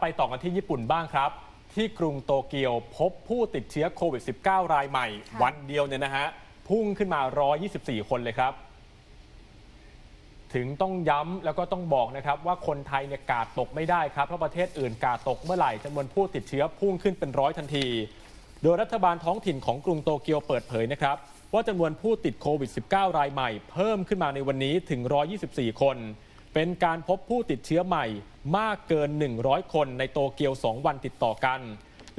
ไปต่อกันที่ญี่ปุ่นบ้างครับ ที่กรุงโตเกียวพบผู้ติดเชื้อโควิด -19 รายใหม่ค่ะวันเดียวเนี่ยนะฮะ พุ่งขึ้นมา 124 คนเลยครับ ถึงต้องย้ำแล้วก็ต้องบอกนะครับ ว่าคนไทยเนี่ยกาดตกไม่ได้ครับ เพราะประเทศอื่นกาดตกเมื่อไหร่จำนวนผู้ติดเชื้อพุ่งขึ้นเป็นร้อยทันที โดยรัฐบาลท้องถิ่นของกรุงโตเกียวเปิดเผยนะครับ ว่าจำนวนผู้ติดโควิด -19 รายใหม่ เพิ่มขึ้นมาในวันนี้ถึง 124 คน เป็นการพบผู้ติดเชื้อใหม่มากเกิน 100 คนในโตเกียว 2 วันติดต่อกัน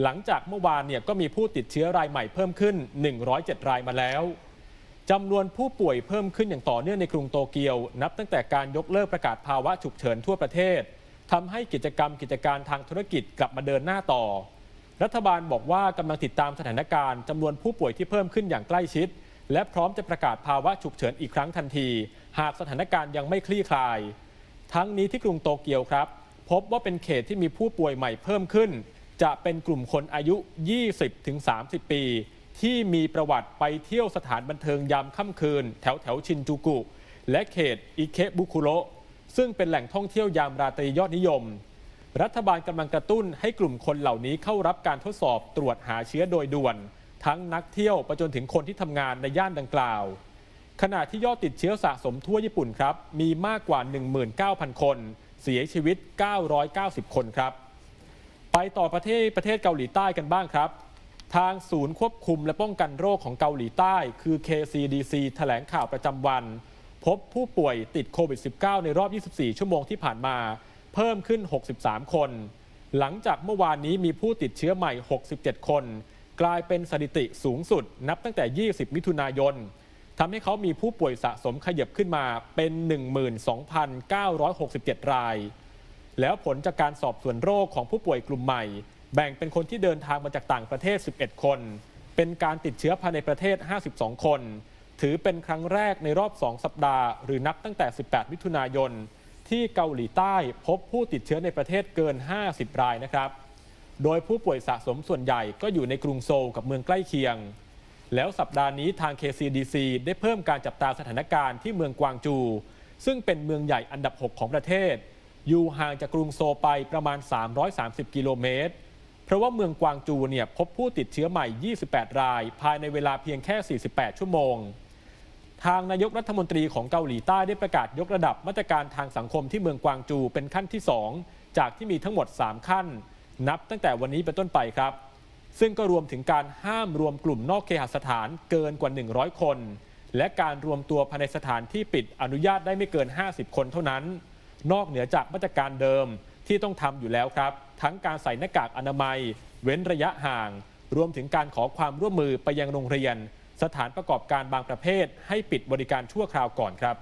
หลังจากเมื่อวานเนี่ยก็มีผู้ติดเชื้อรายใหม่เพิ่มขึ้น 107 รายมาแล้วจำนวนผู้ป่วยเพิ่มขึ้นอย่างต่อเนื่องในกรุงโตเกียว นับตั้งแต่การยกเลิกประกาศภาวะฉุกเฉินทั่วประเทศทำให้กิจกรรมกิจการทางธุรกิจกลับมาเดินหน้าต่อ รัฐบาลบอกว่ากำลังติดตามสถานการณ์จำนวนผู้ป่วยที่เพิ่มขึ้นอย่างใกล้ชิด และพร้อมจะประกาศภาวะฉุกเฉินอีกครั้งทันที หากสถานการณ์ยังไม่คลี่คลาย ทั้งนี้ที่กรุงโตเกียวครับ พบว่าเป็นเขตที่มีผู้ป่วยใหม่เพิ่มขึ้น จะเป็นกลุ่มคนอายุ 20-30 ปี ที่มีประวัติไปเที่ยวสถานบันเทิงยามค่ำคืน แถวแถวชินจูกุ และเขตอิเคบุคุโระซึ่งเป็นแหล่งท่องเที่ยวยามราตรียอดนิยม รัฐบาลกำลังกระตุ้นให้กลุ่มคนเหล่านี้เข้ารับการทดสอบตรวจหาเชื้อโดยด่วน ทั้งนักเที่ยวไปจนถึงคนที่ทำงานในย่านดังกล่าว ขณะที่ยอดติดเชื้อสะสมทั่วญี่ปุ่นครับ มีมากกว่า 19,000 คน เสียชีวิต 990 คนครับ ไปต่อประเทศประเทศเกาหลีใต้กันบ้างครับ ทางศูนย์ควบคุมและป้องกันโรคของเกาหลีใต้ คือ KCDC แถลงข่าวประจำวัน พบผู้ป่วยติดโควิด -19 ในรอบ 24 ชั่วโมงที่ผ่านมา เพิ่มขึ้น 63 คน หลังจากเมื่อวานนี้มีผู้ติดเชื้อใหม่ 67 คน กลายเป็นสถิติสูงสุด นับตั้งแต่ 20 มิถุนายน ทำให้เขามีผู้ป่วยสะสมขยับขึ้นมาเป็น 12,967 ราย แล้วผลจากการสอบสวนโรคของผู้ป่วยกลุ่มใหม่ แบ่งเป็นคนที่เดินทางมาจากต่างประเทศ 11 คน เป็นการติดเชื้อภายในประเทศ 52 คน ถือเป็นครั้งแรกในรอบ 2 สัปดาห์ หรือนับตั้งแต่ 18 มิถุนายน ที่เกาหลีใต้พบผู้ติดเชื้อในประเทศเกิน 50 รายนะครับ โดยผู้ป่วยสะสมส่วนใหญ่ก็อยู่ในกรุงโซลกับเมืองใกล้เคียง แล้วสัปดาห์นี้ทาง KCDC ได้เพิ่มการจับตาสถานการณ์ที่เมืองกวางจู ซึ่งเป็นเมืองใหญ่อันดับ 6 ของประเทศ อยู่ห่างจากกรุงโซลไปประมาณ 330 กิโลเมตร เพราะว่าเมืองกวางจูเนี่ยพบผู้ติดเชื้อใหม่ 28 ราย ภายในเวลาเพียงแค่ 48 ชั่วโมง ทางนายกรัฐมนตรีของเกาหลีใต้ได้ประกาศยกระดับมาตรการทางสังคมที่เมืองกวางจูเป็นขั้นที่ 2 จากที่มีทั้งหมด 3 ขั้น นับตั้งแต่วันนี้เป็นต้นไปครับ ซึ่งก็รวมถึงการห้ามรวมกลุ่มนอกเคหสถานเกินกว่า 100 คน และการรวมตัวภายในสถานที่ปิดอนุญาตได้ไม่เกิน 50 คนเท่านั้น นอกเหนือจากมาตรการเดิมที่ต้องทำอยู่แล้วครับ ทั้งการใส่หน้ากากอนามัย เว้นระยะห่าง รวมถึงการขอความร่วมมือไปยังโรงเรียน สถานประกอบการบางประเภท ให้ปิดบริการชั่วคราวก่อนครับ